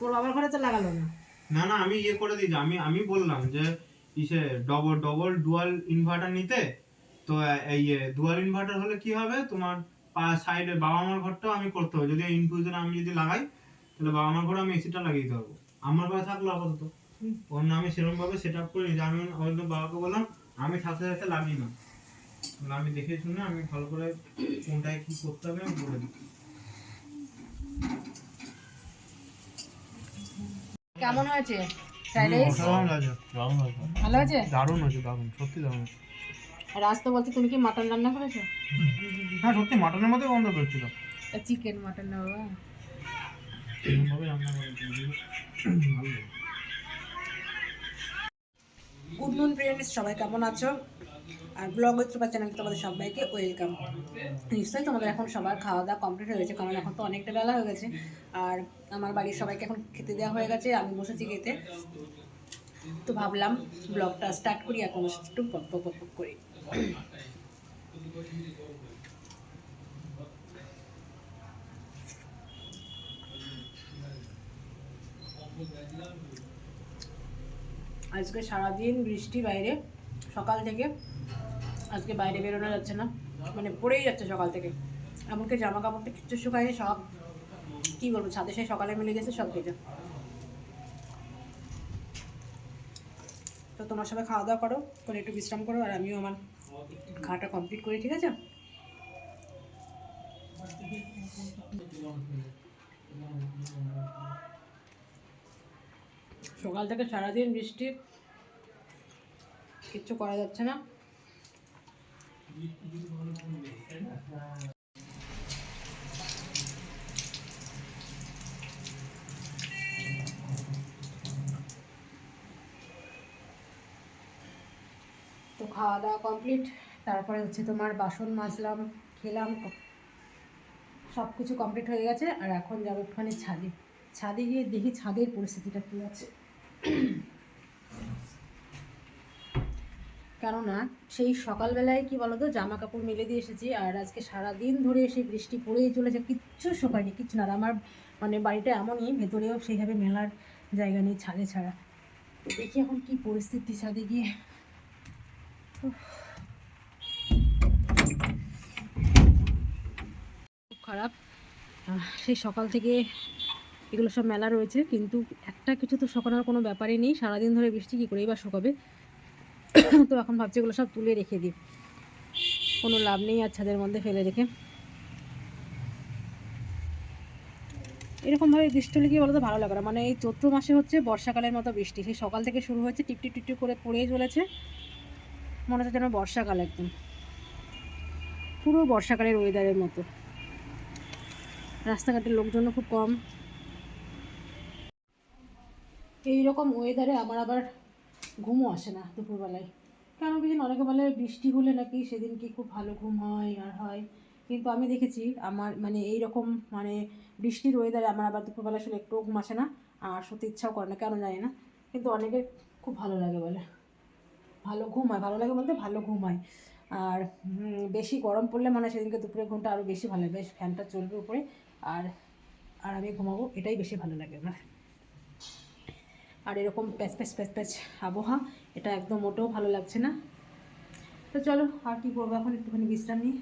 তোর বাবার ঘরে তো লাগালো না। না না আমি ইয়ে করে দিয়েছি। আমি আমি বললাম যে ইসে ডবল ডবল ডুয়াল ইনভার্টার নিতে। তো এই ডুয়াল ইনভার্টার হলে কি হবে? তোমার সাইডে বাবা মার ঘরটাও আমি করতে হবে। যদি ইনফিউশন আমি যদি লাগাই তাহলে বাবা মার ঘরে আমি এসিটা লাগিয়ে দিতে পারব। আমার ঘরে থাকল আপাতত। অন্য আমি সেরকম ভাবে সেট আপ করি যে আমি ওই বাবাকে বললাম আমি সাথে সাথে লাগিয়ে না আমি দেখে শুনে আমি ভালো করে কোনটায় কি করতে হবে আমি বলে দিই কেমন হয়েছে? ফ্রাইড রাইস ভালো হয়েছে? দারুণ হয়েছে দারুণ সত্যি দারুণ রাজ তো বলছে তুমি কি মাটন রান্না করেছ? হ্যাঁ সত্যি মাটনের মধ্যে গন্ধ পেয়েছিল চিকেন মাটন না বাবা। গুড নুন ফ্রেন্ডস সবাই কেমন আছো? আর ব্লগ বা চ্যানেল তোমাদের সবাইকে ওয়েলকাম। নিশ্চয়ই তোমাদের এখন সবার খাওয়া দাওয়া কমপ্লিট হয়ে গেছে, কারণ এখন তো অনেকটা বেলা হয়ে গেছে। আর আমার বাড়ির সবাইকে এখন খেতে দেওয়া হয়ে গেছে, আমি বসেছি খেতে। তো ভাবলাম ব্লগটা স্টার্ট করি, এখন একটু পক পক করি। আজকে সারাদিন বৃষ্টি বাইরে। সকাল থেকে। আজকে বাইরে বেরোনো যাচ্ছে না। মানে পড়েই যাচ্ছে সকাল থেকে। এমনকি জামা কাপড়টা কিচ্ছু শুকায়নি, সব কি বলব, ছাদে সেই সকালে মিলে গেছে, সব ভেজা। তো তোমার সবাই খাওয়া দাওয়া করো, করে একটু বিশ্রাম করো, আর আমিও আমার খাওয়াটা কমপ্লিট করি, ঠিক আছে? সকাল থেকে সারাদিন বৃষ্টি কিচ্ছু করা যাচ্ছে না। তো খাওয়া দাওয়া কমপ্লিট, তারপরে হচ্ছে তোমার বাসন মাজলাম, খেলাম সব কিছু কমপ্লিট হয়ে গেছে, আর এখন যাব একটুখানি ছাদে। ছাদে গিয়ে দেখি ছাদের পরিস্থিতিটা কী আছে। কেননা সেই সকালবেলায় কি বলতো জামা কাপড় মেলে দিয়ে এসেছি আর আজকে সারা দিন ধরে সেই বৃষ্টি পড়েই চলেছে, কিচ্ছু শোকায়নি, কিচ্ছু না। আমার মানে বাড়িটা এমনই, ভেতরেও সেইভাবে মেলার জায়গা নেই ছাড়া। তো দেখি এখন কি পরিস্থিতি ছাদে গিয়ে। খুব খারাপ। সেই সকাল থেকে এগুলো সব মেলা রয়েছে, কিন্তু একটা কিছু তো শোকানোর কোনো ব্যাপারই নেই। সারাদিন ধরে বৃষ্টি কী করেই বা শোকাবে? তো এখন ভাবছি এগুলো সব তুলে রেখে দিই। কোনো লাভ নেই আর ছাদের মধ্যে ফেলে রেখে। এরকমভাবে বৃষ্টি হলে কি বলতো ভালো লাগে না। মানে এই চৈত্র মাসে হচ্ছে বর্ষাকালের মতো বৃষ্টি। সেই সকাল থেকে শুরু হয়েছে টিপটি টিপটি করে পড়েই চলেছে। মনে হচ্ছে যেন বর্ষাকাল একদম। পুরো বর্ষাকালের ওয়েদারের মতো। রাস্তাঘাটের লোকজনও খুব কম। এই রকম ওয়েদারে আমার আবার ঘুমও আসে না দুপুরবেলায়। কেন কি জানি অনেকে বলে বৃষ্টি হলে নাকি সেদিন কি খুব ভালো ঘুম হয়, আর হয়। কিন্তু আমি দেখেছি আমার মানে এই রকম মানে বৃষ্টির ওয়েদারে আমার আবার দুপুরবেলা শুলে একটুও ঘুম আসে না, আর সত্যি ইচ্ছাও করে না, কেন জানি না। কিন্তু অনেকের খুব ভালো লাগে বলে। ভালো ঘুম হয়, ভালো লাগে বলতে ভালো ঘুম হয়। আর বেশি গরম পড়লে মানে সেদিনকে দুপুরে ঘুমটা আরও বেশি ভালো লাগে। বেশ ফ্যানটা চলবে উপরে, আর আর আমি ঘুমাবো, এটাই বেশি ভালো লাগে আমার। আর এরকম প্যাচ প্যাচ প্যাচ প্যাচ আবহাওয়া, এটা একদম মোটেও ভালো লাগছে না। তো চলো, আর কি করব এখন? একটুখানি বিশ্রাম নিই।